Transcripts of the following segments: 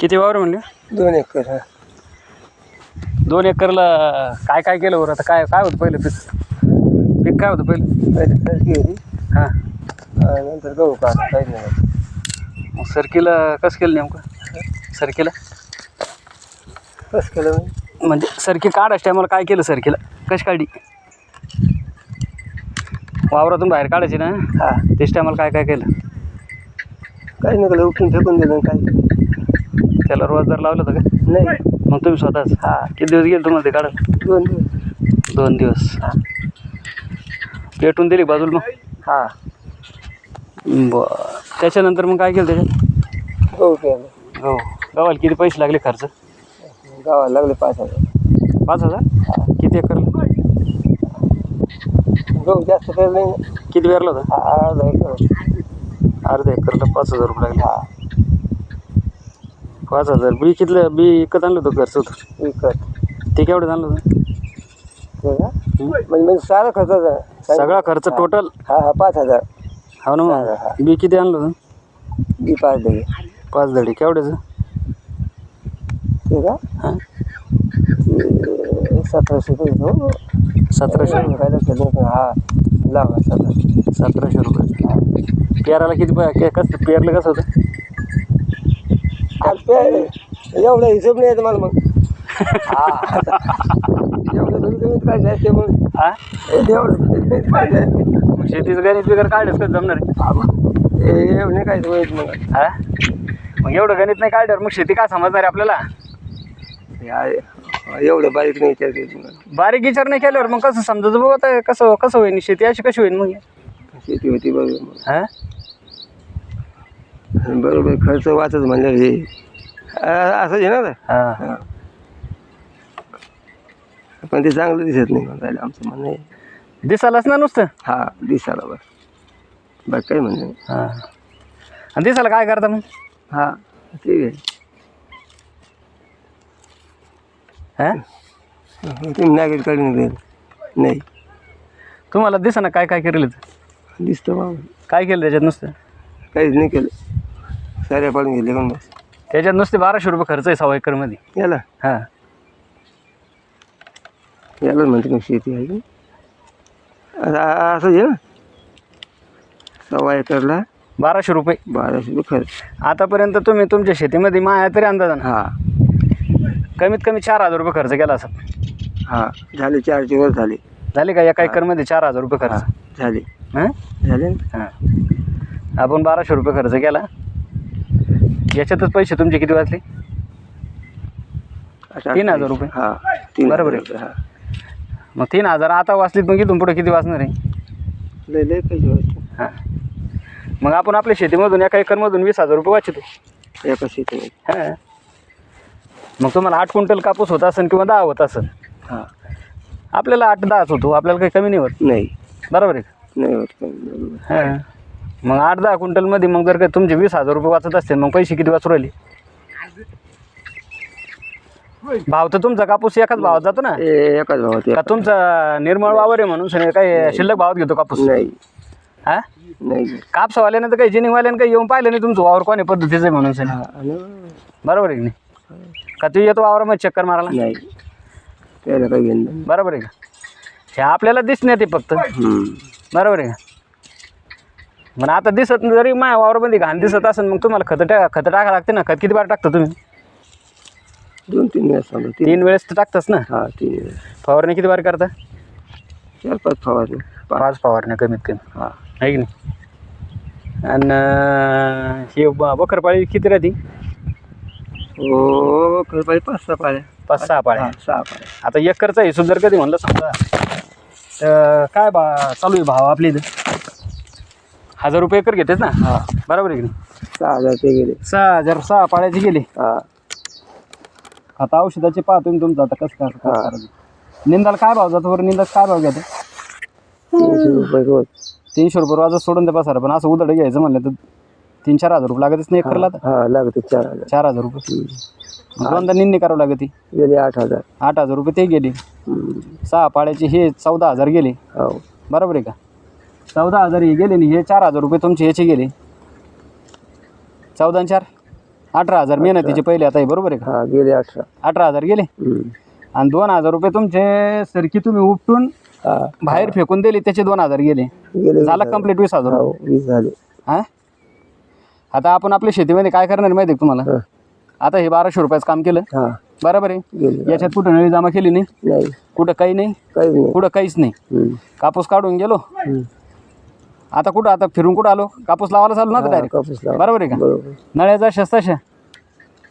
किती वावर म्हणले? दोन एकर हा. दोन एकरला काय काय केलं बरं? आता काय काय होतं पहिलं पीक? पीक काय होतं पहिलं? पहिले सरकी होती. हां. आणि नंतर गहू का काहीच नाही मग सरकीला कसं केलं नेमकं? सरकीला? कसं केलं म्हणजे म्हणजे सरकी काढायच्या टायमाला काय केलं सरकीला? कशी काढली? वावरातून बाहेर काढायची ना? हा. त्याच टायमाला काय काय केलं? काही नाही केलं उठून फेकून दिलं आणि काही त्याला रोजदार लावलं होतं का? नाही. मग तुम्ही स्वतःच. हा. किती दिवस गेले तुम्हाला ते काढायला? दोन दिवस. दोन दिवस. पेटून दिली बाजूला मग? हा. बरं. त्याच्यानंतर मग काय केलं त्याच्यात? गहू केलं. हो. गावाला किती पैसे लागले खर्च? गावाला लागले पाच हजार. पाच हजार? किती एकरला गहू जास्त ना. किती पेरला होता? हा, अर्धा एकर. अर्ध्या एकरला पाच हजार रुपये लागले. हा. पाच हजार. बी कितलं? बी विकत आणलं होतं घरचं होतं. विकत ते केवढं आणलं होतं? ते? म्हणजे म्हणजे सारा खर्च होता. सगळा खर्च टोटल हा हा पाच हजार. हो ना हा, हा. मग बी किती आणलं होतं? बी पाच दे पाच दडी. केवढ्याचं? ते का? हां. ते सतराशे रुपये सतराशे? रुपये काय हा लावा सतराशे. सतराशे रुपये. पेराला किती पै- के- कसं पेरलं कसं होतं? एवढा हिशोब नाही येत मला मग. हा. एवढं कमी कमीत जायचे मग. हा? एवढं कमीत कमीत काय जायचे मग शेतीचं गणित वगैरे काढलं कसं जमणार आहे? एवढं नाही काय वयत मग. हा? मग एवढं गणित नाही काढल्यावर मग शेती काय समजणार आहे आपल्याला? या- एवढं बारीक नाही विचार बारीक विचार नाही केल्यावर मग कसं समजायचं बघ आता कसं कसं होईल शेती अशी कशी होईल मग? शेती होती मग हा? बरोबर खर्च वाचत म्हणल्यावर हे असंच आहे ना? हा. हा. पण ते चांगलं दिसत नाही म्हणतायला आमचं म्हणणं. आहे दिसायलाच ना नुसतं? हा दिसायला बस बाकी काही म्हणणं नाही. हा. आणि दिसायला काय करता मग? हा ठीक आहे हा? तुम्ही नागरिक काढून देईल नाही. तुम्हाला दिसा ना काय काय केलेलं? ते? दिसतं बाबा. काय केलं त्याच्यात नुसतं? काहीच नाही केलं. साऱ्या पाडून गेले पण बस त्याच्यात नुसते बाराशे रुपये खर्च आहे सव्वा एकरमध्ये. याला? हां. यालाच म्हणते मग शेती आहे की? असंच आहे ना. सव्वा एकरला बाराशे रुपये. बाराशे रुपये खर्च. आतापर्यंत तुम्ही तुमच्या शेतीमध्ये माया तरी अंदाजानं हा. कमीत कमी चार हजार रुपये खर्च केला असं हा. झाले चारशे वर झाले. झाले का एका एकरमध्ये चार हजार रुपये हा. खर्च झाले. हां? झाले ना? हां. आपण बाराशे रुपये खर्च केला. याच्यातच पैसे तुमचे किती वाचले? आता तीन हजार रुपये. हा तीन बरोबर हजार रुपये, हा. मग तीन हजार आता वाचलीत मग इथून पुढे किती वाचणार आहे? लय लय पैसे वाचले. हां. मग आपण आपल्या शेतीमधून एका एकरमधून वीस हजार रुपये वाचतो. एका शेतीमध्ये हां. मग तुम्हाला आठ क्विंटल कापूस होत असेल किंवा दहा होत असेल. हा. आपल्याला आठ दहाच होतो आपल्याला काही कमी नाही होत. नाही. बरोबर आहे का? नाही होत बरोबर हां. मग आठ दहा क्विंटलमध्ये मग जर का तुमचे वीस हजार रुपये वाचत असतील मग पैसे किती वाचू राहिले? भाव तर तुमचा कापूस एकाच भावात जातो ना? ए, एकाच भावात का एका- तुमचा निर्मळ वावर आहे म्हणून सगळे काही शिल्लक भावात घेतो कापूस? नाही. हा? नाही. कापसावाल्यानं तर काही जिनिंगवाल्यानं काही येऊन पाहिलं नाही तुमचं वावर कोणी पद्धतीचं आहे म्हणून आणि बरोबर आहे की नाही? का तू येतो वावरामध्ये चक्कर मारायला? नाही. त्याला काही घेणं नाही. बरोबर आहे का? हे आपल्याला दिसण्यात आहे फक्त. हम्म. बरोबर आहे का? पण आता दिसत जरी माझ्या वावरामध्ये घाण दिसत असेल मग तुम्हाला खतं टाका खतं टाका लागते ना? खत किती बार टाकता तुम्ही? दोन तीन वेळेस सांगा तीन तीन वेळेस. तर टाकताच ना? हा तीन वेळेस. फवारणी किती बार करता? चार पाच फवारणी. पाच. पाच फवारण्या कमीत कमी. हा. आहे की नाही? आणि हे ब- बकरपाळी किती राहते? हो खरं पाहिजे पाच सहा पाळ्या. पाच सहा पाळ्या. हा, सहा पाळ्या. आता एकरचा हिशोब जर कधी म्हणलं समजा तर काय बा चालू आहे भाव आपल्या इथं? हजार रुपये एकर घेतेच ना? हा. बरोबर आहे की नाही? सहा हजार ते गेले. सहा हजार सहा पाळ्याचे गेले. हा. आता औषधाचे पाहा तुम्ही तुमचं. आता कसं हा. करायचं? निंदाला काय भाव जातो बरं? निंदाच काय भाव घेतो तीनशे रुपये रोज. तीनशे रुपये रोजा सोडून ते बसारा पण असं उदळ घ्यायचं म्हणलं तर तीन चार हजार रुपये लागतच नाही एकरला हा लागते चार हजार. चार हजार रुपये. मग दोनदा निंदणी करावं लागते. गेले आठ हजार. आठ हजार रुपये ते गेले. हम्म. सहा पाड्याचे हे चौदा हजार गेले. हो. बरोबर आहे का? चौदा हजार हे गेले नाही हे चार हजार रुपये तुमचे ह्याचे गेले. चौदा आणि चार? अठरा हजार मेहनतीचे पहिले आता हे बरोबर आहे का? हा गेले अठरा. अठरा हजार गेले? हम्म. आणि दोन हजार रुपये तुमचे सरकी तुम्ही उपटून हा. बाहेर फेकून दिले त्याचे दोन हजार गेले. गेले झाला कंप्लीट वीस हजार. हो वीस झाले. हा? आता आपण आपल्या शेतीमध्ये काय करणार माहिती आहे तुम्हाला? हा. आता हे बाराशे रुपयाचं काम केलं. हा. बरोबर आहे? याच्यात कुठं नळी जमा केली नाही? नाही. कुठं काही नाही? काहीच नाही. कुठं काहीच नाही. हम्म. कापूस काढून गेलो. हम्म. आता कुठं? आता फिरून कुठं आलो? कापूस लावायला चालू ना डायरेक्ट कापूस लावा. बरोबर आहे का? बरोबर. नळ्याचा शस्ताशा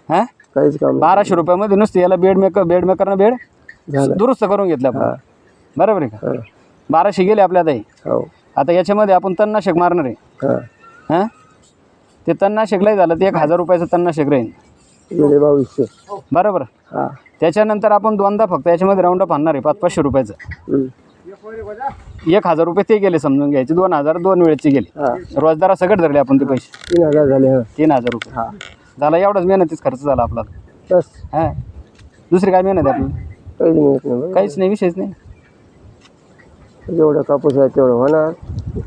हा? काहीच काम नाही. बाराशे रुपयामध्ये नुसते याला बेड मेकर बेड मेकरनं बेड? झालं. दुरुस्त करून घेतलं आपण. हा. बरोबर आहे का? हा. बाराशे गेले आपल्या आता हे. हो. आता याच्यामध्ये आपण तणनाशक मारणार आहे. हा. हां? ते तणनाशक लय झालं ते एक हजार रुपयाचं तणनाशक राहील. गेले बावीसशे. बरोबर? हा. त्याच्यानंतर आपण दोनदा फक्त याच्यामध्ये राऊंड अप आणणार आहे पाच पाचशे रुपयाचं. हम्म. एक हजार रुपये ते गेले समजून घ्यायचे. दोन हजार दोन वेळेचे गेले. हा. रोजदारा सगळं धरले आपण ते पैसे. तीन हजार झाले हा. तीन हजार रुपये. हा. झाला एवढाच मेहनतीच खर्च झाला आपला. बस. हां. दुसरी काय मेहनत आहे आपली? काहीच मिळत नाही बरं. काहीच नाही विषयच नाही. जेवढं कापूस आहे तेवढं होणार.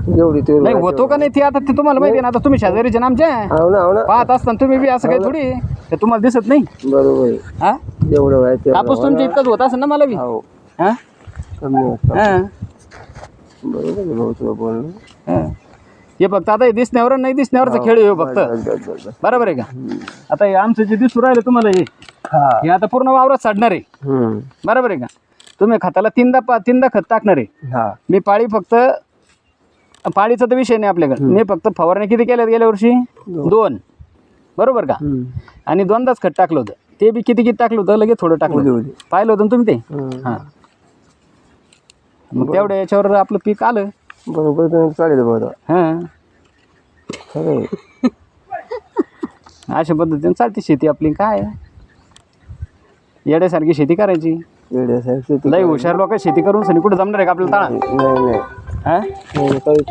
जेवढी तेवढी नाही होतो का नाही ते आता ते तुम्हाला माहिती आहे ना आता तुम्ही शेजारीचे ना आमच्या हो ना हो ना पाहत असताना तुम्ही बी असं काही थोडी ते तुम्हाला दिसत नाही? बरोबर आहे. हा? जेवढं तेवढं कापूस तुमच्या इतकंच होत असेल ना मला बी? हो. हा? कमी हा. बरोबर आहे भाऊ तुला बोलणं हा. हे फक्त आता हे दिसण्यावर आणि नाही दिसण्यावरचा खेळ आहे हो फक्त. बरोबर आहे. का? आता हे आमचं जे दिसू राहिलं तुम्हाला हे हा. हे आता पूर्ण वावरात साडणार आहे. हम्म. बरोबर आहे का? तुम्ही खताला तीनदा पा तीनदा खत टाकणार आहे. हा. मी पाळी फक्त पाळीचा तर विषय नाही आपल्याकडे. मी फक्त फवारणी किती केल्यात गेल्या वर्षी? दोन. बरोबर का? हम्म. आणि दोनदाच खत टाकलं होतं. ते बी किती किती टाकलं होतं? लगेच थोडं टाकलं होतं. पाहिलं होतं ना तुम्ही ते? हम्म. हां. मग तेवढ्या याच्यावर आपलं पीक आलं. बरोबर तुम्ही चालेल बरं. हां. खरं आहे. अशा पद्धतीने चालते शेती आपली. काय? येड्यासारखी शेती करायची. वेड्यासारखी शेती लई हुशार लोक शेती करून सनी कुठे जमणार आहे का आपल्याला ताळा? नाही नाही. हां? नाही, काही